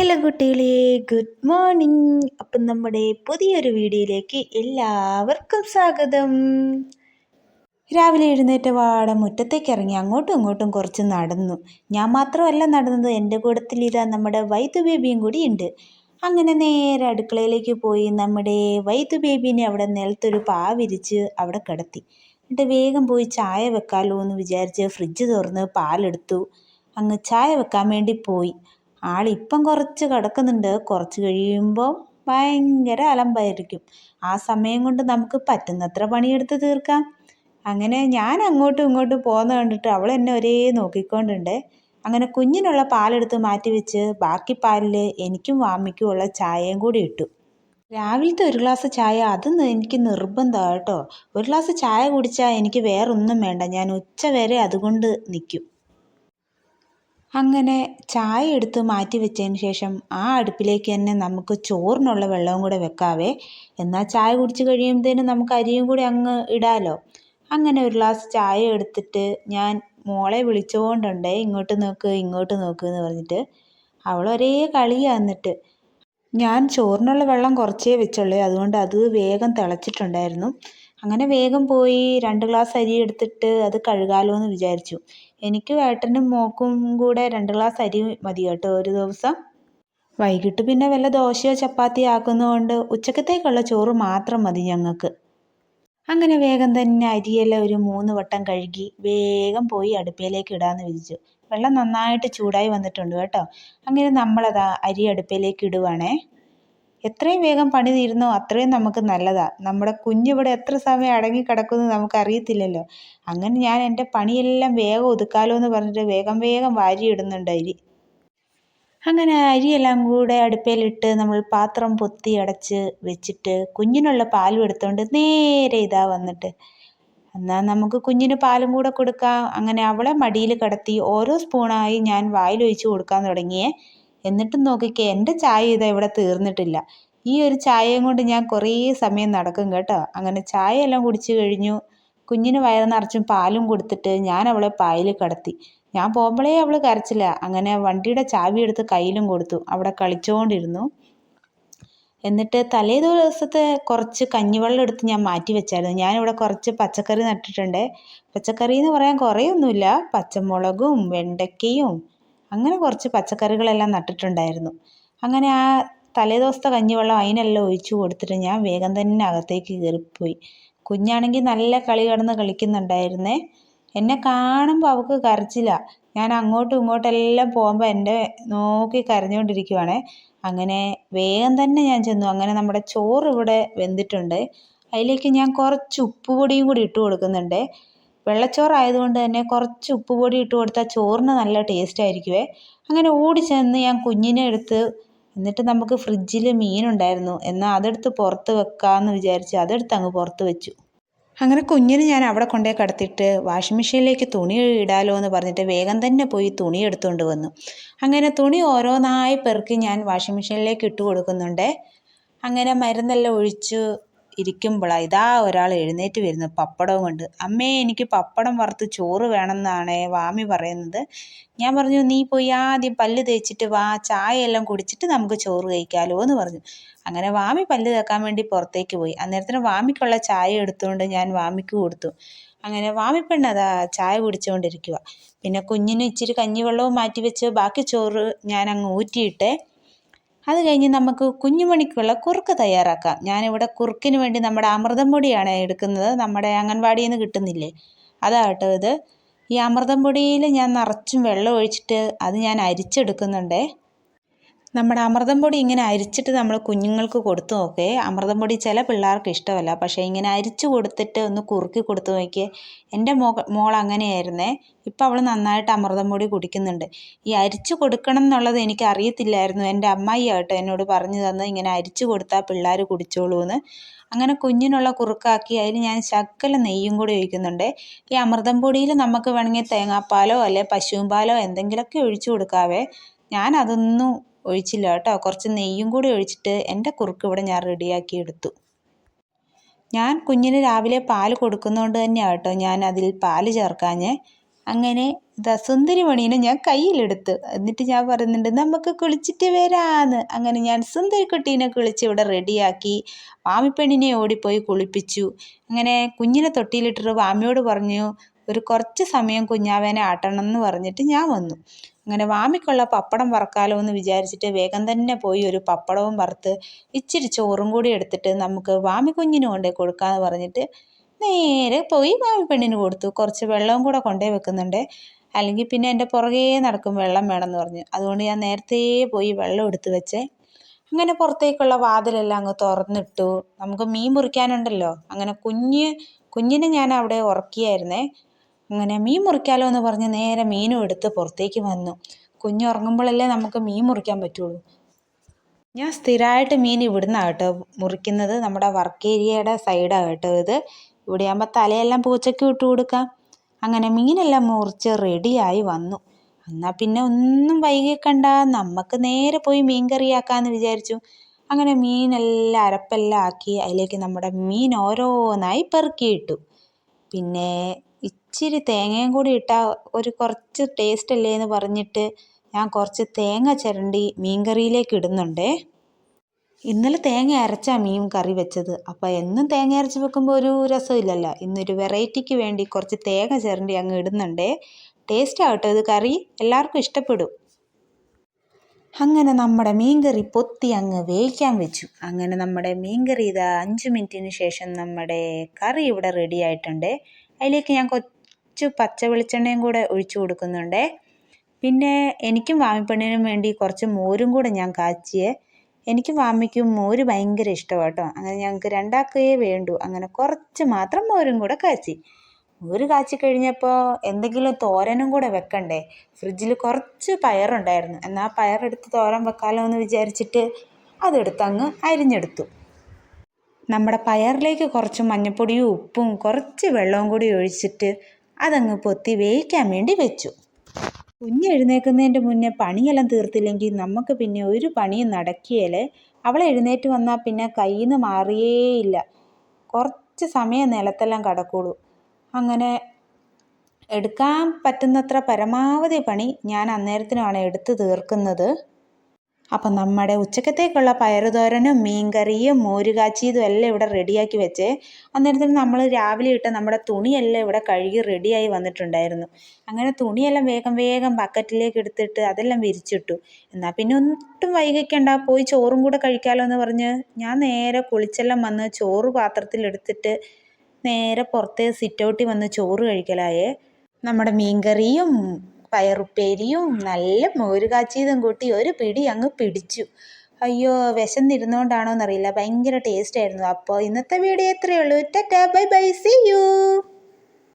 Hello കുട്ടികളെ good morning അപ്പം നമ്മുടെ പുതിയൊരു വീഡിയോയിലേക്ക് എല്ലാവർക്കും സ്വാഗതം. രാവിലെ എഴുന്നേറ്റ വാട മുറ്റത്തേക്ക് ഇറങ്ങി അങ്ങോട്ടും ഇങ്ങോട്ടും കുറച്ച് നടന്നു. ഞാൻ മാത്രമല്ല നടന്നത് എന്റെ കൂടത്തിൽ ഇതാ നമ്മുടെ വൈദ്യു ബേബിയും കൂടി ഉണ്ട്. അങ്ങനെ നേരെ അടുക്കളയിലേക്ക് പോയി നമ്മുടെ വൈദ്യു ബേബീനെ അവിടെ നിലത്തൊരു പാ വിരിച്ച് അവിടെ കിടത്തി. എന്നിട്ട് വേഗം പോയി ചായ വെക്കാമല്ലോ എന്ന് വിചാരിച്ച് ഫ്രിഡ്ജ് തുറന്ന് പാലെടുത്തു. അങ്ങ് ചായ വെക്കാൻ വേണ്ടി പോയി. ആളിപ്പം കുറച്ച് കിടക്കുന്നുണ്ട്. കുറച്ച് കഴിയുമ്പോൾ ഭയങ്കര അലമ്പായിരിക്കും. ആ സമയം കൊണ്ട് നമുക്ക് പറ്റുന്നത്ര പണിയെടുത്ത് തീർക്കാം. അങ്ങനെ ഞാൻ അങ്ങോട്ടും ഇങ്ങോട്ടും പോകുന്ന കണ്ടിട്ട് അവൾ എന്നെ ഒരേ നോക്കിക്കൊണ്ടുണ്ട്. അങ്ങനെ കുഞ്ഞിനുള്ള പാലെടുത്ത് മാറ്റി വെച്ച് ബാക്കി പാലിൽ എനിക്കും വാമിക്കും ഉള്ള ചായയും കൂടി ഇട്ടു. രാവിലത്തെ ഒരു ഗ്ലാസ് ചായ അതൊന്നും എനിക്ക് നിർബന്ധമാണ് കേട്ടോ. ഒരു ഗ്ലാസ് ചായ കുടിച്ചാൽ എനിക്ക് വേറൊന്നും വേണ്ട. ഞാൻ ഉച്ച വരെ അതുകൊണ്ട് നിൽക്കും അങ്ങനെ ചായ എടുത്ത് മാറ്റി വെച്ചതിന് ശേഷം ആ അടുപ്പിലേക്ക് തന്നെ നമുക്ക് ചോറിനുള്ള വെള്ളവും കൂടെ വെക്കാവേ. എന്നാൽ ചായ കുടിച്ച് കഴിയുമ്പോഴത്തേനും നമുക്ക് അരിയും കൂടി അങ്ങ് ഇടാമല്ലോ അങ്ങനെ ഒരു ഗ്ലാസ് ചായ എടുത്തിട്ട് ഞാൻ മോളെ വിളിച്ചുകൊണ്ടുണ്ടേ ഇങ്ങോട്ട് നോക്ക് ഇങ്ങോട്ട് നോക്ക് എന്ന് പറഞ്ഞിട്ട് അവൾ ഒരേ കളിയാണ് എന്നിട്ട്. ഞാൻ ചോറിനുള്ള വെള്ളം കുറച്ചേ വെച്ചുള്ളൂ. അതുകൊണ്ട് അത് വേഗം തിളച്ചിട്ടുണ്ടായിരുന്നു. അങ്ങനെ വേഗം പോയി രണ്ട് ഗ്ലാസ് അരി എടുത്തിട്ട് അത് കഴുകാലോ എന്ന് വിചാരിച്ചു. എനിക്കും ഏട്ടനും മോക്കും കൂടെ രണ്ട് ഗ്ലാസ് അരി മതി കേട്ടോ ഒരു ദിവസം. വൈകിട്ട് പിന്നെ വല്ല ദോശയോ ചപ്പാത്തി ആക്കുന്നതുകൊണ്ട് ഉച്ചക്കത്തേക്കുള്ള ചോറ് മാത്രം മതി ഞങ്ങൾക്ക്. അങ്ങനെ വേഗം തന്നെ അരിയെല്ലാം ഒരു മൂന്ന് വട്ടം കഴുകി വേഗം പോയി അടുപ്പയിലേക്ക് ഇടാമെന്ന് വിചാരിച്ചു വെള്ളം നന്നായിട്ട് ചൂടായി വന്നിട്ടുണ്ട് കേട്ടോ. അങ്ങനെ നമ്മളതാ അരി അടുപ്പിലേക്ക് ഇടുവാണേ. എത്രയും വേഗം പണി തീരുന്നോ അത്രയും നമുക്ക് നല്ലതാണ് നമ്മുടെ കുഞ്ഞിവിടെ എത്ര സമയം അടങ്ങി കിടക്കുമെന്ന് നമുക്കറിയത്തില്ലല്ലോ. അങ്ങനെ ഞാൻ എന്റെ പണിയെല്ലാം വേഗം ഒതുക്കാലോ എന്ന് പറഞ്ഞിട്ട് വേഗം വേഗം വാരിയിടുന്നുണ്ട് അരി. അങ്ങനെ അരിയെല്ലാം കൂടെ അടുപ്പയിലിട്ട് നമ്മൾ പാത്രം പൊത്തി അടച്ച് വെച്ചിട്ട് കുഞ്ഞിനുള്ള പാലും എടുത്തുകൊണ്ട് നേരെ ഇതാ വന്നിട്ട്. എന്നാൽ നമുക്ക് കുഞ്ഞിന് പാലും കൂടെ കൊടുക്കാം. അങ്ങനെ അവളെ മടിയിൽ കിടത്തി ഓരോ സ്പൂണായി ഞാൻ വായിലൊഴിച്ച് കൊടുക്കാൻ തുടങ്ങിയേ. എന്നിട്ടും നോക്കിക്കേ എന്റെ ചായ ഇതാ ഇവിടെ തീർന്നിട്ടില്ല. ഈ ഒരു ചായയും കൊണ്ട് ഞാൻ കുറേ സമയം നടക്കും കേട്ടോ. അങ്ങനെ ചായ എല്ലാം കുടിച്ചു കഴിഞ്ഞു. കുഞ്ഞിന് വയറ് നിറച്ചും പാലും കൊടുത്തിട്ട് ഞാൻ അവളെ പായിൽ കടത്തി. ഞാൻ പോകുമ്പോഴേ അവൾ കരച്ചില്ല. അങ്ങനെ വണ്ടിയുടെ ചാവി എടുത്ത് കയ്യിലും കൊടുത്തു. അവിടെ കളിച്ചുകൊണ്ടിരുന്നു എന്നിട്ട് തലേ ദിവസത്തെ കുറച്ച് കഞ്ഞിവെള്ളം എടുത്ത് ഞാൻ മാറ്റി വെച്ചായിരുന്നു. ഞാനിവിടെ കുറച്ച് പച്ചക്കറി നട്ടിട്ടുണ്ട്. പച്ചക്കറി എന്ന് പറയാൻ കുറേയൊന്നുമില്ല. പച്ചമുളകും വെണ്ടയ്ക്കയും അങ്ങനെ കുറച്ച് പച്ചക്കറികളെല്ലാം നട്ടിട്ടുണ്ടായിരുന്നു. അങ്ങനെ ആ തലേദിവസത്തെ കഞ്ഞിവെള്ളം അതിനെല്ലാം ഒഴിച്ചു കൊടുത്തിട്ട് ഞാൻ വേഗം തന്നെ അകത്തേക്ക് കയറിപ്പോയി. കുഞ്ഞാണെങ്കിൽ നല്ല കളി കിടന്ന് കളിക്കുന്നുണ്ടായിരുന്നേ. എന്നെ കാണുമ്പോൾ അവൾക്ക് കരച്ചില്ല ഞാൻ അങ്ങോട്ടും ഇങ്ങോട്ടെല്ലാം പോകുമ്പോൾ എന്റെ നോക്കി കരഞ്ഞുകൊണ്ടിരിക്കുവാണേ അങ്ങനെ വേഗം തന്നെ ഞാൻ ചെന്നു. അങ്ങനെ നമ്മുടെ ചോറ് ഇവിടെ വെന്തിട്ടുണ്ട്. അതിലേക്ക് ഞാൻ കുറച്ച് ഉപ്പ് പൊടിയും കൂടി ഇട്ട് കൊടുക്കുന്നുണ്ട്. വെള്ളച്ചോറായതുകൊണ്ട് തന്നെ കുറച്ച് ഉപ്പ് പൊടി ഇട്ട് കൊടുത്താൽ ചോറിന് നല്ല ടേസ്റ്റ് ആയിരിക്കുമേ അങ്ങനെ ഓടി ചെന്ന് ഞാൻ കുഞ്ഞിനെ എടുത്ത് എന്നിട്ട് നമുക്ക് ഫ്രിഡ്ജിൽ മീനുണ്ടായിരുന്നു എന്നാൽ അതെടുത്ത് പുറത്ത് വെക്കാമെന്ന് വിചാരിച്ച് അതെടുത്ത് അങ്ങ് പുറത്ത് വെച്ചു. അങ്ങനെ കുഞ്ഞിന് ഞാൻ അവിടെ കൊണ്ടുപോയി കടത്തിയിട്ട് വാഷിംഗ് മെഷീനിലേക്ക് തുണി ഇടാലോ എന്ന് പറഞ്ഞിട്ട് വേഗം തന്നെ പോയി തുണി എടുത്തുകൊണ്ട് വന്നു. അങ്ങനെ തുണി ഓരോന്നായി പെറുക്കി ഞാൻ വാഷിംഗ് മെഷീനിലേക്ക് ഇട്ട് കൊടുക്കുന്നുണ്ട്. അങ്ങനെ മരുന്നെല്ലാം ഒഴിച്ച്. ഇരിക്കുമ്പോഴാണ് ഇതാ ഒരാൾ എഴുന്നേറ്റ് വരുന്നു പപ്പടവും കൊണ്ട്. അമ്മേ എനിക്ക് പപ്പടം വറുത്ത് ചോറ് വേണമെന്നാണ് വാമി പറയുന്നത്. ഞാൻ പറഞ്ഞു നീ പോയി ആദ്യം പല്ല് തേച്ചിട്ട് വാ ചായ എല്ലാം കുടിച്ചിട്ട് നമുക്ക് ചോറ് കഴിക്കാമല്ലോ എന്ന് പറഞ്ഞു. അങ്ങനെ വാമി പല്ല് തേക്കാൻ വേണ്ടി പുറത്തേക്ക് പോയി. അന്നേരത്തിന് വാമിക്കുള്ള ചായ എടുത്തുകൊണ്ട് ഞാൻ വാമിക്ക് കൊടുത്തു. അങ്ങനെ വാമിപ്പെണ്ണ അതാ ചായ കുടിച്ചുകൊണ്ടിരിക്കുക പിന്നെ കുഞ്ഞിന് ഇച്ചിരി കഞ്ഞിവെള്ളവും മാറ്റി വെച്ച് ബാക്കി ചോറ് ഞാൻ അങ്ങ് ഊറ്റിയിട്ടേ അത് കഴിഞ്ഞ് നമുക്ക് കുഞ്ഞുമണിക്കുള്ള കുറുക്ക് തയ്യാറാക്കാം. ഞാനിവിടെ കുറുക്കിന് വേണ്ടി നമ്മുടെ അമൃതം പൊടിയാണ് എടുക്കുന്നത്. നമ്മുടെ അംഗൻവാടിയിൽ നിന്ന് കിട്ടുന്നില്ലേ? അതാട്ടോ ഇത്. ഈ അമൃതം പൊടിയിൽ ഞാൻ നിറച്ചും വെള്ളം ഒഴിച്ചിട്ട് അത് ഞാൻ അരിച്ചെടുക്കുന്നുണ്ടേ. നമ്മുടെ അമൃതം പൊടി ഇങ്ങനെ അരിച്ചിട്ട് നമ്മൾ കുഞ്ഞുങ്ങൾക്ക് കൊടുത്തു നോക്കേ. അമൃതം പൊടി ചില പിള്ളേർക്ക് ഇഷ്ടമല്ല. പക്ഷേ ഇങ്ങനെ അരിച്ചു കൊടുത്തിട്ട് ഒന്ന് കുറുക്കി കൊടുത്തു നോക്കിയേ. എന്റെ മോ മോൾ അങ്ങനെയായിരുന്നേ. ഇപ്പം അവൾ നന്നായിട്ട് അമൃതം പൊടി കുടിക്കുന്നുണ്ട്. ഈ അരിച്ചു കൊടുക്കണം എന്നുള്ളത് എനിക്ക് അറിയത്തില്ലായിരുന്നു. എന്റെ അമ്മായി ആകട്ടെ എന്നോട് പറഞ്ഞു തന്ന് ഇങ്ങനെ അരിച്ചു കൊടുത്താൽ പിള്ളേർ കുടിച്ചോളൂ എന്ന്. അങ്ങനെ കുഞ്ഞിനുള്ള കുറുക്കാക്കി അതിൽ ഞാൻ ശക്കല നെയ്യും കൂടി ഒഴിക്കുന്നുണ്ട്. ഈ അമൃതം പൊടിയിൽ നമുക്ക് വേണമെങ്കിൽ തേങ്ങാപ്പാലോ അല്ലെ പശുവും പാലോ എന്തെങ്കിലുമൊക്കെ ഒഴിച്ചു കൊടുക്കാവേ. ഞാൻ അതൊന്നും ഒഴിച്ചില്ല കേട്ടോ. കുറച്ച് നെയ്യും കൂടി ഒഴിച്ചിട്ട് എന്റെ കുറുക്ക് ഇവിടെ ഞാൻ റെഡിയാക്കി എടുത്തു. ഞാൻ കുഞ്ഞിന് രാവിലെ പാൽ കൊടുക്കുന്നതുകൊണ്ട് തന്നെയാണ് കേട്ടോ ഞാൻ അതിൽ പാൽ ചേർക്കാഞ്ഞ്. അങ്ങനെ സുന്ദരി മണീനെ ഞാൻ കയ്യിലെടുത്ത്. എന്നിട്ട് ഞാൻ പറയുന്നുണ്ട് നമുക്ക് കുളിച്ചിട്ട് വരാന്ന്. അങ്ങനെ ഞാൻ സുന്ദരിക്കുട്ടീനെ കുളിച്ച് ഇവിടെ റെഡിയാക്കി വാമിപ്പെണ്ണിനെ ഓടിപ്പോയി കുളിപ്പിച്ചു. അങ്ങനെ കുഞ്ഞിനെ തൊട്ടിയിലിട്ടിട്ട് വാമിയോട് പറഞ്ഞു ഒരു കുറച്ച് സമയം കുഞ്ഞാവേനെ ആട്ടണം എന്ന് പറഞ്ഞിട്ട് ഞാൻ വന്നു. അങ്ങനെ വാമിക്കുള്ള പപ്പടം വറക്കാലോ എന്ന് വിചാരിച്ചിട്ട് വേഗം തന്നെ പോയി ഒരു പപ്പടവും വറുത്ത് ഇച്ചിരി ചോറും കൂടി എടുത്തിട്ട് നമുക്ക് വാമി കുഞ്ഞിന് കൊണ്ടേ കൊടുക്കാന്ന് പറഞ്ഞിട്ട് നേരെ പോയി വാമി പെണ്ണിന് കൊടുത്തു. കുറച്ച് വെള്ളവും കൂടെ കൊണ്ടേ വെക്കുന്നുണ്ട്. അല്ലെങ്കിൽ പിന്നെ എന്റെ പുറകേ നടക്കും വെള്ളം വേണമെന്ന് പറഞ്ഞു. അതുകൊണ്ട് ഞാൻ നേരത്തെ പോയി വെള്ളം എടുത്ത് വെച്ചേ അങ്ങനെ പുറത്തേക്കുള്ള വാതിലെല്ലാം അങ്ങ് തുറന്നിട്ടു. നമുക്ക് മീൻ മുറിക്കാനുണ്ടല്ലോ. അങ്ങനെ കുഞ്ഞ് കുഞ്ഞിനെ ഞാൻ അവിടെ ഉറക്കിയായിരുന്നേ. അങ്ങനെ മീൻ മുറിക്കാലോ എന്ന് പറഞ്ഞ് നേരെ മീനും എടുത്ത് പുറത്തേക്ക് വന്നു. കുഞ്ഞു ഉറങ്ങുമ്പോഴല്ലേ നമുക്ക് മീൻ മുറിക്കാൻ പറ്റുള്ളൂ. ഞാൻ സ്ഥിരമായിട്ട് മീൻ ഇവിടുന്നാണ് കേട്ടോ മുറിക്കുന്നത്. നമ്മുടെ വർക്ക് ഏരിയയുടെ സൈഡാണ് കേട്ടോ ഇത്. ഇവിടെ ആകുമ്പോൾ തലയെല്ലാം പൂച്ചയ്ക്ക് ഇട്ട് കൊടുക്കാം. അങ്ങനെ മീനെല്ലാം മുറിച്ച് റെഡിയായി വന്നു. എന്നാൽ പിന്നെ ഒന്നും വൈകിക്കണ്ട നമുക്ക് നേരെ പോയി മീൻ കറിയാക്കാമെന്ന് വിചാരിച്ചു. അങ്ങനെ മീനെല്ലാം അരപ്പെല്ലാം ആക്കി അതിലേക്ക് നമ്മുടെ മീൻ ഓരോന്നായി പെറുക്കിയിട്ടു. പിന്നെ ഇച്ചിരി തേങ്ങയും കൂടി ഇട്ടാൽ ഒരു കുറച്ച് ടേസ്റ്റ് അല്ലേ എന്ന് പറഞ്ഞിട്ട് ഞാൻ കുറച്ച് തേങ്ങ ചിരണ്ടി മീൻ കറിയിലേക്ക് ഇടുന്നുണ്ടേ. ഇന്നലെ തേങ്ങ അരച്ചാ മീൻ കറി വെച്ചത്. അപ്പോൾ എന്നും തേങ്ങ അരച്ച് വെക്കുമ്പോൾ ഒരു രസമില്ലല്ലോ. ഇന്നൊരു വെറൈറ്റിക്ക് വേണ്ടി കുറച്ച് തേങ്ങ ചിരണ്ടി അങ്ങ് ഇടുന്നുണ്ടേ. ടേസ്റ്റ് ആവട്ടെ ഇത് കറി എല്ലാവർക്കും ഇഷ്ടപ്പെടും. അങ്ങനെ നമ്മുടെ മീൻകറി പൊത്തി അങ്ങ് വേവിക്കാൻ വെച്ചു. അങ്ങനെ നമ്മുടെ മീൻകറി ഇതാ അഞ്ച് മിനിറ്റിന് ശേഷം നമ്മുടെ കറി ഇവിടെ റെഡി ആയിട്ടുണ്ട്. അതിലേക്ക് ഞാൻ കുറച്ച് പച്ച വെളിച്ചെണ്ണയും കൂടെ ഒഴിച്ചു കൊടുക്കുന്നുണ്ട്. പിന്നെ എനിക്കും വാമിപ്പെണ്ണിനും വേണ്ടി കുറച്ച് മോരും കൂടെ ഞാൻ കാച്ചിയേ. എനിക്കും വാമിക്കും മോര് ഭയങ്കര ഇഷ്ടമാണ് കേട്ടോ അങ്ങനെ ഞങ്ങൾക്ക് രണ്ടാക്കേ വേണ്ടു. അങ്ങനെ കുറച്ച് മാത്രം മോരും കൂടെ കാച്ചി. മോര് കാച്ചി കഴിഞ്ഞപ്പോൾ എന്തെങ്കിലും തോരനും കൂടെ വെക്കണ്ടേ? ഫ്രിഡ്ജിൽ കുറച്ച് പയറുണ്ടായിരുന്നു. എന്നാൽ പയറെടുത്ത് തോരൻ വെക്കാമല്ലോ എന്ന് വിചാരിച്ചിട്ട് അതെടുത്ത് അങ്ങ് അരിഞ്ഞെടുത്തു. നമ്മുടെ പയറിലേക്ക് കുറച്ച് മഞ്ഞൾപ്പൊടിയും ഉപ്പും കുറച്ച് വെള്ളവും കൂടി ഒഴിച്ചിട്ട് അതങ്ങ് പൊത്തി വേവിക്കാൻ വേണ്ടി വെച്ചു. കുഞ്ഞ് എഴുന്നേൽക്കുന്നതിന്റെ മുന്നേ പണിയെല്ലാം തീർത്തില്ലെങ്കിൽ നമുക്ക് പിന്നെ ഒരു പണിയും നടക്കിയാലേ. അവൾ എഴുന്നേറ്റ് വന്നാൽ പിന്നെ കയ്യിൽ നിന്ന് മാറിയേയില്ല. കുറച്ച് സമയം നിലത്തെല്ലാം കിടക്കുള്ളൂ. അങ്ങനെ എടുക്കാൻ പറ്റുന്നത്ര പരമാവധി പണി ഞാൻ അന്നേരത്തിനാണ് എടുത്തു തീർക്കുന്നത്. അപ്പം നമ്മുടെ ഉച്ചക്കത്തേക്കുള്ള പയറുതോരനും മീൻകറിയും മോരുകാച്ചിയതും എല്ലാം ഇവിടെ റെഡിയാക്കി വെച്ചേ അന്നേരത്തിന് നമ്മൾ രാവിലെ ഇട്ട നമ്മുടെ തുണിയെല്ലാം ഇവിടെ കഴുകി റെഡിയായി വന്നിട്ടുണ്ടായിരുന്നു. അങ്ങനെ തുണിയെല്ലാം വേഗം വേഗം ബക്കറ്റിലേക്ക് എടുത്തിട്ട് അതെല്ലാം വിരിച്ചിട്ടു. എന്നാൽ പിന്നെ ഒന്നും വൈകിക്കണ്ട പോയി ചോറും കൂടെ കഴിക്കാമല്ലോ എന്ന് പറഞ്ഞ് ഞാൻ നേരെ കുളിച്ചെല്ലാം വന്ന് ചോറ് പാത്രത്തിലെടുത്തിട്ട് നേരെ പുറത്തെ സിറ്റൗട്ടിൽ വന്ന് ചോറ് കഴിക്കലായേ. നമ്മുടെ മീൻകറിയും പയറുപ്പേരിയും നല്ല മോര് കാച്ചിയതും കൂട്ടി ഒരു പിടി അങ്ങ് പിടിച്ചു. അയ്യോ വിശന്നിരുന്നോണ്ടാണോ എന്നറിയില്ല ഭയങ്കര ടേസ്റ്റ് ആയിരുന്നു. അപ്പോൾ ഇന്നത്തെ video എത്രയുള്ളൂ tata bye bye see you